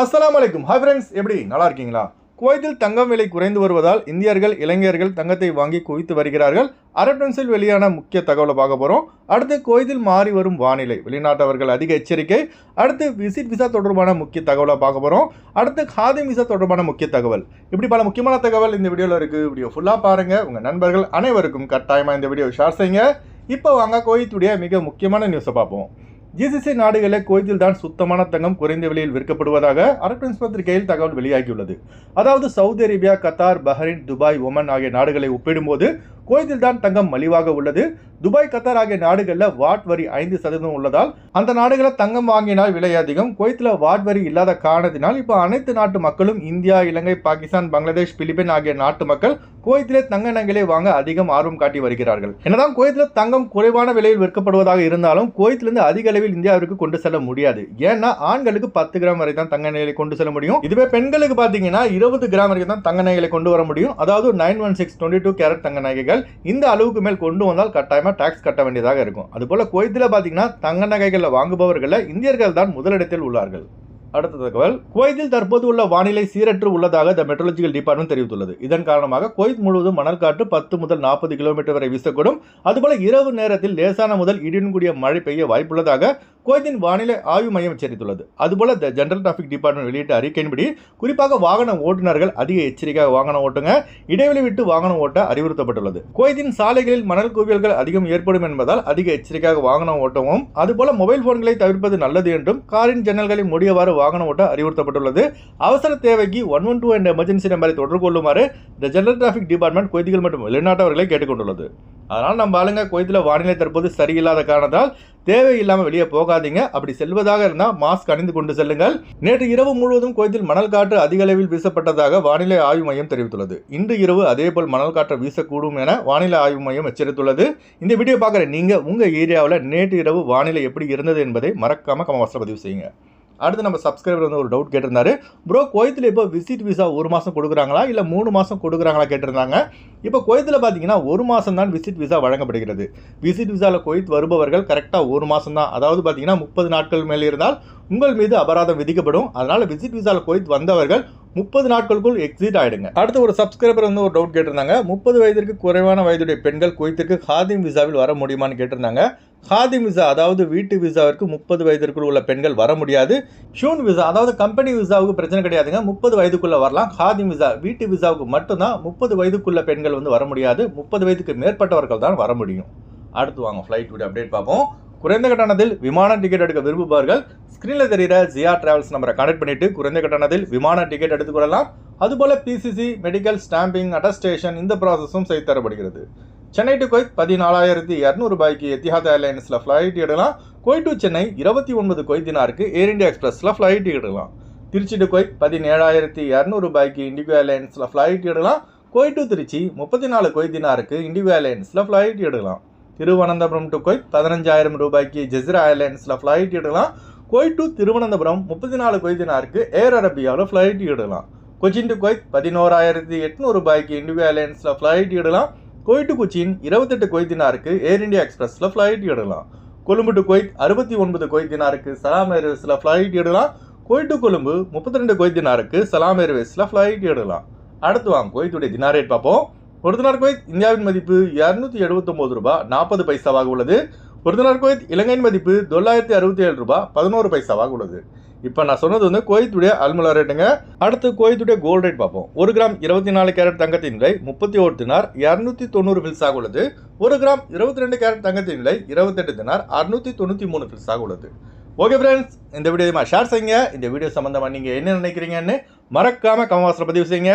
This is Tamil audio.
அஸ்லாம் அலைக்கும். ஹாய் ஃப்ரெண்ட்ஸ் எப்படி? நல்லா இருக்கீங்களா? குவைத்தில் தங்கம் விலை குறைந்து வருவதால் இந்தியர்கள் இளைஞர்கள் தங்கத்தை வாங்கி குவித்து வருகிறார்கள். அரப்டன்ஸில் வெளியான முக்கிய தகவலை பார்க்க போகிறோம் அடுத்து குவைத்தில் மாறி வரும் வானிலை. வெளிநாட்டவர்கள் அதிக எச்சரிக்கை. அடுத்து விசிட் விசா தொடர்பான முக்கிய தகவலை பார்க்க போகிறோம் அடுத்து ஹாதிம் விசா தொடர்பான முக்கிய தகவல். இப்படி பல முக்கியமான தகவல் இந்த வீடியோவில் இருக்குது வீடியோ ஃபுல்லாக பாருங்கள் உங்கள் நண்பர்கள் அனைவருக்கும் கட்டாயமாக இந்த வீடியோ ஷேர் செய்யுங்க. இப்போ வாங்க குவைத்துடைய மிக முக்கியமான நியூஸை பார்ப்போம். ஜிசிசி நாடுகளில் குவைத்தில் தான் சுத்தமான தங்கம் குறைந்த விலையில் விற்கப்படுவதாக அரபின்ஸ் பத்திரிகையில் தகவல் வெளியாகியுள்ளது. அதாவது Saudi Arabia Qatar Bahrain Dubai Oman ஆகிய நாடுகளை ஒப்பிடும்போது குவைத்தில்தான் தங்கம் மலிவாக உள்ளது. துபாய் கத்தார் ஆகிய நாடுகளில் வாட் வரி ஐந்து சதவீதம் உள்ளதால் அந்த நாடுகளில் தங்கம் வாங்கினால் விலை அதிகம். குவைத்தில் வாட் வரி இல்லாத காரணத்தினால் இப்போ அனைத்து நாட்டு மக்களும் இந்தியா இலங்கை பாகிஸ்தான் பங்களாதேஷ் பிலிப்பைன் ஆகிய நாட்டு மக்கள் குவைத்திலே தங்க நகைகளை வாங்க அதிகம் ஆர்வம் காட்டி வருகிறார்கள். என்னதான் குவைத்தில் தங்கம் குறைவான விலையில் விற்கப்படுவதாக இருந்தாலும் குவைத்திலிருந்து அதிக அளவில் இந்தியாவிற்கு கொண்டு செல்ல முடியாது. ஏன்னா ஆண்களுக்கு பத்து கிராம் வரை தான் தங்க நகைகளை கொண்டு செல்ல முடியும். இதுவே பெண்களுக்கு பார்த்தீங்கன்னா இருபது கிராம் வரைக்கும் தான் தங்க நகைகளை கொண்டு வர முடியும். அதாவது nine one six twenty two carat தங்க நகைகள். இந்த அளவுக்கு மேல் கொண்டு வந்தால் கட்டாயமாக டாக்ஸ் கட்ட வேண்டியதாக இருக்கும். அதுபோல் குவைத்தில் பார்த்தீங்கன்னா தங்க நகைகளை வாங்குபவர்களில் இந்தியர்கள் தான் முதலிடத்தில் உள்ளார்கள். அடுத்த தகவல் குவைத்தில் தற்போது உள்ள வானிலை சீரற்று உள்ளதாக த மெட்ரோலஜிக்கல் டிபார்ட்மெண்ட் தெரிவித்துள்ளது. இதன் காரணமாக குவைத் முழுவதும் மணல் காற்று பத்து முதல் நாற்பது கிலோமீட்டர் வரை வீசக்கூடும். அதுபோல இரவு நேரத்தில் லேசான முதல் இடியுடன் கூடிய மழை பெய்ய வாய்ப்புள்ளதாக குவைத்தின் வானிலை ஆய்வு மையம் எச்சரித்துள்ளது. அதுபோல த ஜெனரல் டிராஃபிக் டிபார்ட்மெண்ட் வெளியிட்ட அறிக்கையின்படி குறிப்பாக வாகன ஓட்டுநர்கள் அதிக எச்சரிக்கையாக வாகனம் ஓட்டுங்க இடைவெளி விட்டு வாகனம் ஓட்ட அறிவுறுத்தப்பட்டுள்ளது. குவைத்தின் சாலைகளில் மணல் குவியல்கள் அதிகம் ஏற்படும் என்பதால் அதிக எச்சரிக்கையாக வாகனம் ஓட்டவும் அதுபோல மொபைல் போன்களை தவிர்ப்பது நல்லது என்றும் காரின் ஜன்னல்களை முடியவாறு வாகனம் ஓட்ட அறிவுறுத்தப்பட்டுள்ளது. அவசர தேவைக்கு ஒன் ஒன் டூ என்ற எமர்ஜென்சி நம்பரை தொடர்பு கொள்ளுமாறு த ஜெனரல் டிராஃபிக் டிபார்ட்மெண்ட் குவைத்திகள் மற்றும் வெளிநாட்டவர்களை கேட்டுக்கொண்டுள்ளது. அதனால் நம்ம ஆளுங்க குவைத்தில் வானிலை தற்போது சரியில்லாத காரணத்தால் தேவையில்லாமல் வெளியே போகாதீங்க. அப்படி செல்வதாக இருந்தால் மாஸ்க் அணிந்து கொண்டு செல்லுங்கள். நேற்று இரவு முழுவதும் குவைத்தில் மணல் காற்று அதிக அளவில் வீசப்பட்டதாக வானிலை ஆய்வு மையம் தெரிவித்துள்ளது. இன்று இரவு அதேபோல் மணல் காற்று வீசக்கூடும் என வானிலை ஆய்வு மையம் எச்சரித்துள்ளது. இந்த வீடியோ பார்க்குற நீங்கள் உங்கள் ஏரியாவில் நேற்று இரவு வானிலை எப்படி இருந்தது என்பதை மறக்காமல் கமவாசத்தில் பதிவு செய்யுங்க. அடுத்து நம்ம சப்ஸ்கிரைபர் வந்து ஒரு டவுட் கேட்டிருந்தாரு. ப்ரோ குவைத்தில் இப்போ விசிட் விசா ஒரு மாதம் கொடுக்குறாங்களா? இல்லை மூணு மாதம் கொடுக்குறாங்களா? கேட்டிருந்தாங்க. இப்போ குவைத்தில் பார்த்தீங்கன்னா ஒரு மாதம் தான் விசிட் விசா வழங்கப்படுகிறது. விசிட் விசாவில் குவைத் வருபவர்கள் கரெக்டாக ஒரு மாதம் தான். அதாவது பார்த்தீங்கன்னா முப்பது நாட்கள் மேலே இருந்தால் உங்கள் மீது அபராதம் விதிக்கப்படும். அதனால் விசிட் விசாவில் குவைத் வந்தவர்கள் முப்பது நாட்களுக்குள் எக்ஸிட் ஆயிடுங்க. அடுத்து ஒரு சப்ஸ்கிரைபர் வந்து ஒரு டவுட் கேட்டிருந்தாங்க. முப்பது வயதிற்கு குறைவான வயதுடைய பெண்கள் குவைத்திற்கு ஹாதிம் விசாவில் வர முடியுமான்னு கேட்டிருந்தாங்க. ஹாதிம் விசா அதாவது வீட்டு விசாவிற்கு முப்பது வயதிற்குள் உள்ள பெண்கள் வர முடியாது. ஷூன் விசா அதாவது கம்பெனி விசாவுக்கு பிரச்சனை கிடையாதுங்க. முப்பது வயதுக்குள்ள வரலாம். ஹாதிம் விசா வீட்டு விசாவுக்கு மட்டும்தான் முப்பது வயதுக்குள்ள பெண்கள் வந்து வர முடியாது. முப்பது வயதுக்கு மேற்பட்டவர்கள் தான் வர முடியும். அடுத்து வாங்க ஃப்ளைட் வீடு அப்டேட் பார்ப்போம். குறைந்த கட்டணத்தில் விமான டிக்கெட் எடுக்க விரும்புபவர்கள் ஸ்க்ரீனில் தெரிகிற ஜியா டிராவல்ஸ் நம்பரை கனெக்ட் பண்ணிட்டு குறைந்த கட்டணத்தில் விமான டிக்கெட் எடுத்துக்கொள்ளலாம் அதுபோல பிசிசி மெடிக்கல் ஸ்டாம்பிங் அட்டஸ்டேஷன் இந்த ப்ராசஸும் செய்து தரப்படுகிறது. சென்னை டு கொய்த் பதினாலாயிரத்தி இரநூறு ரூபாய்க்கு எத்திஹாத் ஏர்லைன்ஸில் ஃப்ளைட் எடுக்கலாம். கொய் டு சென்னை இருபத்தி ஒன்பது கொய்தினாருக்கு ஏர் இந்தியா எக்ஸ்பிரஸில் ஃப்ளைட் எடுக்கலாம். திருச்சி டு கொய்த் பதினேழாயிரத்தி இரநூறு ரூபாய்க்கு இண்டிகோ ஏர்லைன்ஸில் ஃப்ளைட் எடுக்கலாம். கோய் டு திருச்சி முப்பத்தி நாலு கொய்தினாருக்கு இண்டிகோ ஏர்லைன்ஸில் ஃப்ளைட் எடுக்கலாம். திருவனந்தபுரம் டு கொய்த் பதினஞ்சாயிரம் ரூபாய்க்கு ஜெசிரா ஏர்லைன்ஸில் ஃப்ளைட் எடுக்கலாம். கொய் டு திருவனந்தபுரம் முப்பத்தி நாலு கொய்தினாருக்கு ஏர் அரபியாவில் ஃப்ளைட் எடுக்கலாம். கொச்சின் டு கொய்த் பதினோராயிரத்தி எட்நூறு ரூபாய்க்கு இண்டிகோ ஏர்லைன்ஸில் ஃப்ளைட் எடுக்கலாம். கொய் டு கொச்சின் இருபத்தெட்டு கொய்தினாருக்கு ஏர் இண்டியா எக்ஸ்பிரஸில் ஃப்ளைட் எடுக்கலாம். கொழும்பு டு கொய்த் அறுபத்தி ஒன்பது கொய்தினாருக்கு சலாம் ஏர்வேஸில் ஃப்ளைட் எடுக்கலாம். கொய் டு கொழும்பு முப்பத்தி ரெண்டு கொய்தினாருக்கு சலாம் ஏர்வேஸில் ஃப்ளைட் எடுக்கலாம். அடுத்து வாங்க கொய்த்துடைய தினாரேட் ரேட் பார்ப்போம். ஒரு தினார் குவைத் இந்தியாவின் மதிப்பு இரநூத்தி எழுபத்தொம்போது ரூபாய் நாற்பது பைசாவாக உள்ளது. ஒரு தினார் குவைத் இலங்கையின் மதிப்பு தொள்ளாயிரத்தி அறுபத்தி ஏழு ரூபாய் பதினோரு பைசாவாக உள்ளது. இப்போ நான் சொன்னது வந்து கோயத்துடைய அல்முலா ரேட்டுங்க அடுத்து கோயத்துடைய கோல்ட் ரேட் பார்ப்போம். ஒரு கிராம் இருபத்தி நாலு கேரட் தங்கத்தின் விலை முப்பத்தி ஒரு தினார் இரநூத்தி தொண்ணூறு ஃபில்ஸாக உள்ளது. ஒரு கிராம் இருபத்தி ரெண்டு கேரட் தங்கத்தின் விலை இருபத்தெட்டு தினார் அறுநூத்தி தொண்ணூற்றி மூணு ஃபில்ஸாக உள்ளது. ஓகே ஃப்ரெண்ட்ஸ் இந்த வீடியோ ஷேர் செய்யுங்க. இந்த வீடியோ சம்மந்தமாக நீங்கள் என்ன நினைக்கிறீங்கன்னு மறக்காமல் கமவாசத்தில் பதிவு செய்யுங்க.